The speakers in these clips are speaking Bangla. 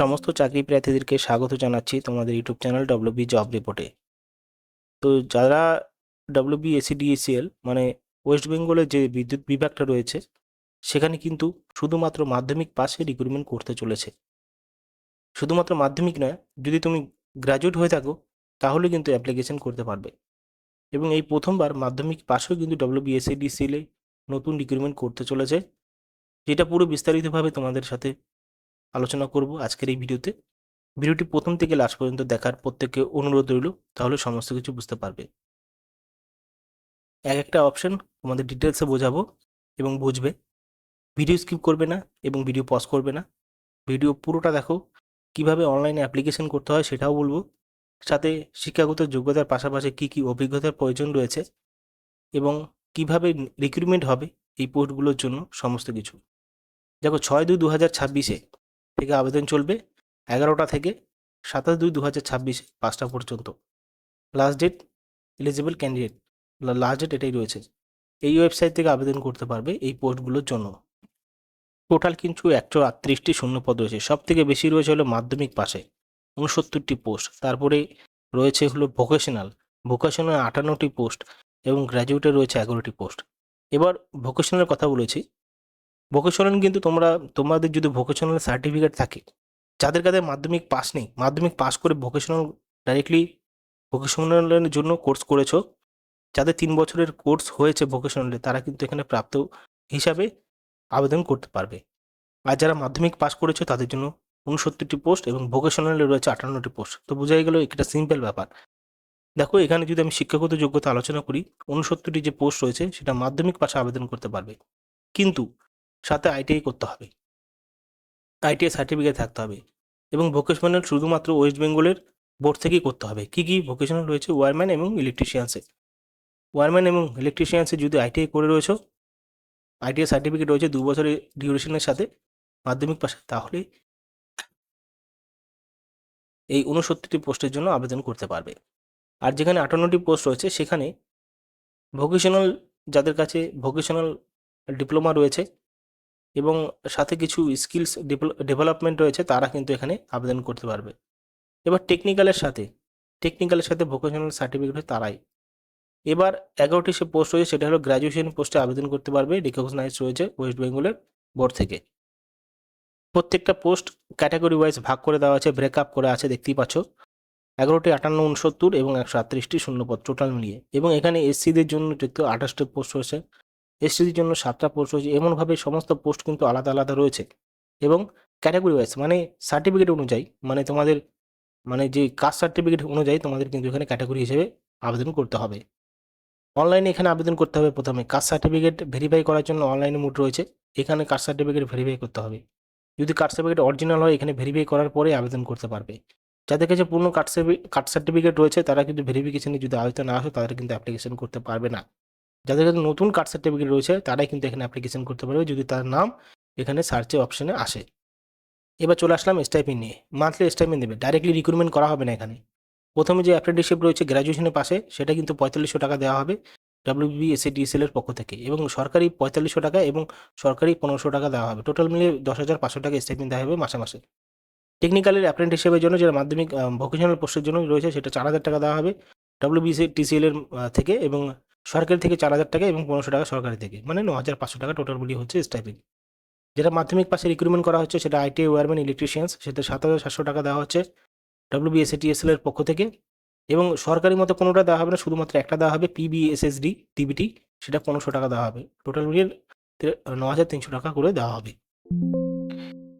সমস্ত চাকরি প্রার্থীদেরকে স্বাগত জানাচ্ছি তোমাদের ইউটিউব চ্যানেল ডব্লিউবি জব রিপোর্টে তো যারা ডব্লিউবি এসিডিএসিএল মানে ওয়েস্ট বেঙ্গলের যে বিদ্যুৎ বিভাগটা রয়েছে, সেখানে কিন্তু শুধুমাত্র মাধ্যমিক পাশে রিক্রুটমেন্ট করতে চলেছে। শুধুমাত্র মাধ্যমিক নয়, যদি তুমি গ্র্যাজুয়েট হয়ে থাকো, তাহলে কিন্তু অ্যাপ্লিকেশন করতে পারবে। এবং এই প্রথমবার মাধ্যমিক পাশেও কিন্তু ডব্লিউবি এসিডিসিএলে নতুন রিক্রুটমেন্ট করতে চলেছে, যেটা পুরো বিস্তারিতভাবে তোমাদের সাথে আলোচনা করব আজকের এই ভিডিওতে। ভিডিওটি প্রথম থেকে লাস্ট পর্যন্ত দেখার প্রত্যেককে অনুরোধ রইল, তাহলে সমস্ত কিছু বুঝতে পারবে। এক একটা অপশন তোমাদের ডিটেলসে বোঝাবো এবং বুঝবে। ভিডিও স্কিপ করবে না এবং ভিডিও পজ করবে না। ভিডিও পুরোটা দেখো, কীভাবে অনলাইনে অ্যাপ্লিকেশন করতে হয় সেটাও বলব। সাথে শিক্ষাগত যোগ্যতার পাশাপাশি কী কী অভিজ্ঞতার প্রয়োজন রয়েছে এবং কীভাবে রিক্রুটমেন্ট হবে এই পোস্টগুলোর জন্য সমস্ত কিছু। দেখো, ছয় দুই দু হাজার ছাব্বিশে থেকে আবেদন চলবে এগারোটা থেকে সাতাশ দুই দু হাজার ছাব্বিশে পাঁচটা পর্যন্ত। Last date eligible candidate last date এটাই রয়েছে। এই ওয়েবসাইট থেকে আবেদন করতে পারবে এই পোস্টগুলোর জন্য। টোটাল কিন্তু একশো আটত্রিশটি শূন্যপদ রয়েছে। সব থেকে বেশি রয়েছে হলো মাধ্যমিক পাশে উনসত্তরটি পোস্ট। তারপরে রয়েছে হলো ভোকেশনাল ভোকেশনাল আটান্নটি পোস্ট এবং গ্র্যাজুয়েটে রয়েছে এগারোটি পোস্ট। এবার ভোকেশনালের কথা বলেছি। ভোকেশনাল কিন্তু তোমরা, তোমাদের যদি ভোকেশনাল সার্টিফিকেট থাকে, যাদের কাছে মাধ্যমিক পাস নেই, মাধ্যমিক পাস করে ভোকেশনাল ডাইরেক্টলি ভোকেশনালের জন্য কোর্স করেছ, যাদের তিন বছরের কোর্স হয়েছে ভোকেশনালে, তারা কিন্তু এখানে প্রাপ্ত হিসাবে আবেদন করতে পারবে। আর যারা মাধ্যমিক পাস করেছ, তাদের জন্য উনসত্তরটি পোস্ট এবং ভোকেশনালে রয়েছে আটান্নটি পোস্ট তো বোঝাই গেল একটা সিম্পল ব্যাপার। দেখো, এখানে যদি আমি শিক্ষাগত যোগ্যতা আলোচনা করি উনসত্তরটি যে পোস্ট রয়েছে, সেটা মাধ্যমিক পাশে আবেদন করতে পারবে। কিন্তু সাথে আইটিআই করতে হবে। আইটিআই সার্টিফিকেট থাকতে হবে এবং ভোকেশনাল শুধুমাত্র ওয়েস্ট বেঙ্গলের বোর্ড থেকেই করতে হবে। কী কী ভোকেশনাল রয়েছে? ওয়ারম্যান এবং ইলেকট্রিশিয়ানসে ওয়ারম্যান এবং ইলেকট্রিশিয়ানসে যদি আইটিআই করে রয়েছ আইটিআই সার্টিফিকেট রয়েছে দু বছরের ডিউরেশনের সাথে মাধ্যমিক পাশে, তাহলে এই উনসত্তরটি পোস্টের জন্য আবেদন করতে পারবে। আর যেখানে আটান্নটি পোস্ট রয়েছে, সেখানে ভোকেশনাল যাদের কাছে ভোকেশনাল ডিপ্লোমা রয়েছে এবং সাথে কিছু স্কিলস ডেভেলপমেন্ট রয়েছে, তারা কিন্তু এখানে আবেদন করতে পারবে। এবার টেকনিক্যালের সাথে টেকনিক্যালের সাথে ভোকেশনাল সার্টিফিকেট হয় তারাই। এবার এগারোটি সে পোস্ট রয়েছে, সেটা হলো গ্র্যাজুয়েশন পোস্টে আবেদন করতে পারবে রিকগনাইজ রয়েছে ওয়েস্ট বেঙ্গলের বোর্ড থেকে। প্রত্যেকটা পোস্ট ক্যাটাগরি ওয়াইজ ভাগ করে দেওয়া আছে ব্রেক আপ করে আছে, দেখতেই পাচ্ছ। এগারোটি আটান্ন উনসত্তর এবং একশো আটত্রিশটি শূন্যপদ টোটাল মিলিয়ে। এবং এখানে এসসিদের জন্য দেখতে আঠাশটি পোস্ট রয়েছে এসসিদের জন্য সাতটা পোস্ট রয়েছে। এমনভাবে সমস্ত পোস্ট কিন্তু আলাদা আলাদা রয়েছে। এবং ক্যাটাগরি ওয়াইজ মানে সার্টিফিকেট অনুযায়ী মানে তোমাদের মানে যে কাস্ট সার্টিফিকেট অনুযায়ী তোমাদের কিন্তু এখানে ক্যাটাগরি হিসেবে আবেদন করতে হবে। অনলাইনে এখানে আবেদন করতে হবে প্রথমে। কাস্ট সার্টিফিকেট ভেরিফাই করার জন্য অনলাইনে মোড রয়েছে। এখানে কাস্ট সার্টিফিকেট ভেরিফাই করতে হবে। যদি কাস্ট সার্টিফিকেট অরিজিনাল হয়, এখানে ভেরিফাই করার পরে আবেদন করতে পারবে। যাদের কাছে পূর্ণ কাস্ট সার্টিফিকেট রয়েছে, তারা কিন্তু ভেরিফিকেশনে যদি আয়ত্তে না আসে, তারা কিন্তু অ্যাপ্লিকেশন করতে পারবে না। যাদের কাছে নতুন কাস্ট সার্টিফিকেট রয়েছে, তারাই কিন্তু এখানে অ্যাপ্লিকেশন করতে পারবে যদি তার নাম এখানে সার্চে অপশনে আসে। এবার চলে আসলাম স্টাইপিন নিয়ে। মান্থলি স্টাইপিন দেবে। ডাইরেক্টলি রিক্রুটমেন্ট করা হবে না এখানে। প্রথমে যে অ্যাপ্রেন্টিসশিপ রয়েছে গ্র্যাজুয়েশনের পাশে, সেটা কিন্তু পঁয়তাল্লিশশো টাকা দেওয়া হবে ডাব্লিউবি এসএডিএসএল এর পক্ষ থেকে এবং সরকারি পঁয়তাল্লিশশো টাকা এবং সরকারি পনেরোশো টাকা দেওয়া হবে। টোটাল মিলিয়ে দশ হাজার পাঁচশো টাকা স্টাইপিন দেওয়া হবে মাসে মাসে। টেকনিক্যালের অ্যাপ্রেন্টিসশিপের জন্য যেটা মাধ্যমিক ভোকেশনাল পোস্টের জন্য রয়েছে, সেটা চার হাজার টাকা দেওয়া হবে ডাব্লিউবিসি টিসিএল এর থেকে এবং সরকারি থেকে চার হাজার টাকা এবং পনেরোশো টাকা সরকারি থেকে মানে ন হাজার পাঁচশো টাকা টোটাল মিলিয়ে হচ্ছে স্টাইপিন যেটা মাধ্যমিক পাশে রিক্রুটমেন্ট করা হচ্ছে সেটা আইটি ওয়ারম্যান ইলেকট্রিশিয়ানস সেটা সাত হাজার সাতশো টাকা দেওয়া হচ্ছে ডাব্লিউবিএসএটিএসএল এর পক্ষ থেকে এবং সরকারি মতো কোনোটা দেওয়া হবে না, শুধুমাত্র একটা দেওয়া হবে পিবিএসএসডি টিবিটি সেটা পনেরোশো টাকা দেওয়া হবে। টোটাল মিলিয়ে ন হাজার তিনশো টাকা করে দেওয়া হবে।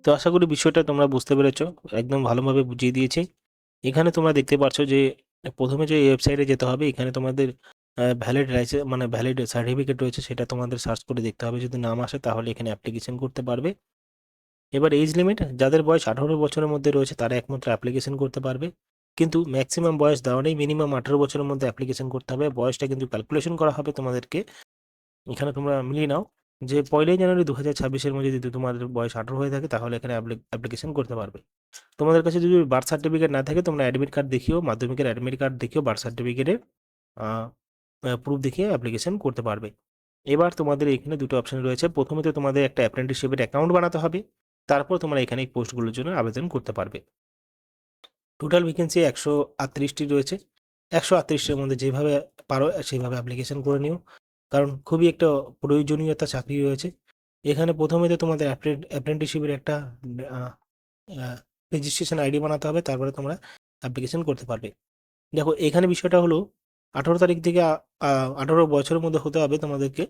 তো আশা করি বিষয়টা তোমরা বুঝতে পেরেছ, একদম ভালোভাবে বুঝিয়ে দিয়েছি। এখানে তোমরা দেখতে পাচ্ছ যে প্রথমে যে ওয়েবসাইটে যেতে হবে, এখানে তোমাদের ভ্যালিড লাইসেন্স মানে ভ্যালিড সার্টিফিকেট রয়েছে, সেটা তোমাদের সার্চ করে দেখতে হবে। যদি নাম আসে, তাহলে এখানে অ্যাপ্লিকেশন করতে পারবে। এবার এজ লিমিট যাদের বয়স আঠারো বছরের মধ্যে রয়েছে, তারা একমাত্র অ্যাপ্লিকেশন করতে পারবে। কিন্তু ম্যাক্সিমাম বয়স দেওয়া নেই মিনিমাম আঠারো বছরের মধ্যে অ্যাপ্লিকেশন করতে হবে। বয়সটা কিন্তু ক্যালকুলেশন করা হবে তোমাদেরকে। এখানে তোমরা মিলিয়ে নাও যে পয়লাই জানুয়ারি দু হাজার ছাব্বিশের মধ্যে যদি তোমাদের বয়স আঠারো হয়ে থাকে, তাহলে এখানে অ্যাপ্লিকেশন করতে পারবে। তোমাদের কাছে যদি বার্থ সার্টিফিকেট না থাকে, তোমরা অ্যাডমিট কার্ড দেখিও, মাধ্যমিকের অ্যাডমিট কার্ড দেখিও বার্থ সার্টিফিকেটের প্রুফ দেখিয়ে অ্যাপ্লিকেশন করতে পারবে। এবার তোমাদের এখানে দুটো অপশন রয়েছে। প্রথমে তো তোমাদের একটা অ্যাপ্রেন্টিসশিপের অ্যাকাউন্ট বানাতে হবে। তারপর তোমরা এখানে এই পোস্টগুলোর জন্য আবেদন করতে পারবে। টোটাল ভ্যাকেন্সি একশো আটত্রিশটি রয়েছে। একশো আটত্রিশটির মধ্যে যেভাবে পারো, সেইভাবে অ্যাপ্লিকেশন করে নিও। কারণ খুবই একটা প্রয়োজনীয়তা চাকরি রয়েছে। এখানে প্রথমে তো তোমাদের অ্যাপ্রেন্টিসশিপের একটা রেজিস্ট্রেশন আইডি বানাতে হবে। তারপরে তোমরা অ্যাপ্লিকেশন করতে পারবে। দেখো, এখানে বিষয়টা হলো আঠারো তারিখ থেকে আঠারো বছরের মধ্যে হতে হবে তোমাদেরকে।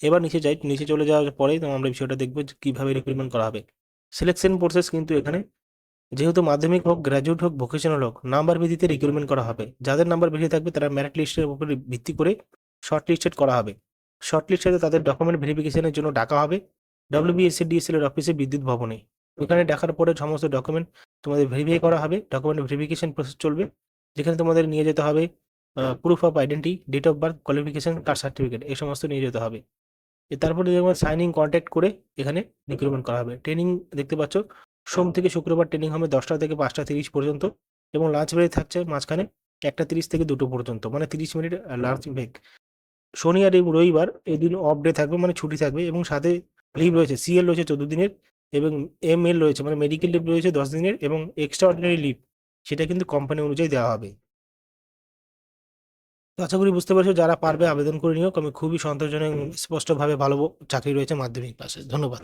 এবার নিচে যাই, নিচে চলে যাওয়ার পরেই আমরা বিষয়টা দেখব কীভাবে রিক্রুটমেন্ট করা হবে। সিলেকশন প্রসেস কিন্তু এখানে যেহেতু মাধ্যমিক হোক গ্র্যাজুয়েট হোক ভোকেশনাল হোক নাম্বার ভিত্তিতে রিক্রুটমেন্ট করা হবে। যাদের নাম্বার বেশি থাকবে তারা মেরিট লিস্টের উপরে ভিত্তি করে শর্ট লিস্টেড করা হবে। শর্ট লিস্টে তাদের ডকুমেন্ট ভেরিফিকেশনের জন্য ডাকা হবে। ডব্লিউবিএসসি ডিএসএল এর অফিসে বিদ্যুৎ ভবনে। ওখানে ডাকার পরে সমস্ত ডকুমেন্ট তোমাদের ভেরিফাই করা হবে। ডকুমেন্ট ভেরিফিকেশন প্রসেস চলবে। যেখানে তোমাদের নিয়ে যেতে হবে proof of identity date of birth qualification caste certificate এই সমস্ত নিয়ে যেতে হবে। তারপরে দেখবেন সাইনিং কন্ট্যাক্ট করে এখানে রিক্রুটমেন্ট করা হবে। ট্রেনিং দেখতে পাচ্ছ, সোম থেকে শুক্রবার ট্রেনিং হবে দশটা থেকে পাঁচটা তিরিশ পর্যন্ত এবং লাঞ্চ ব্রেক থাকছে মাঝখানে একটা তিরিশ থেকে দুটো পর্যন্ত মানে তিরিশ মিনিট লাঞ্চ ব্রেক শনি আর রবিবার এই দিন অফ ডে থাকবে মানে ছুটি থাকবে এবং সাথে লিভ রয়েছে সিএল রয়েছে চোদ্দ দিনের এবং এম এল রয়েছে মানে মেডিকেল লিভ রয়েছে দশ দিনের এবং এক্সট্রা অর্ডিনারি লিভ সেটা কিন্তু কোম্পানি অনুযায়ী দেওয়া হবে। আশা করি বুঝতে পারছ, যারা পারবে আবেদন করে নিও। আমি খুবই সন্তোষজনক স্পষ্টভাবে ভালো চাকরি রয়েছে মাধ্যমিক পাশে। ধন্যবাদ।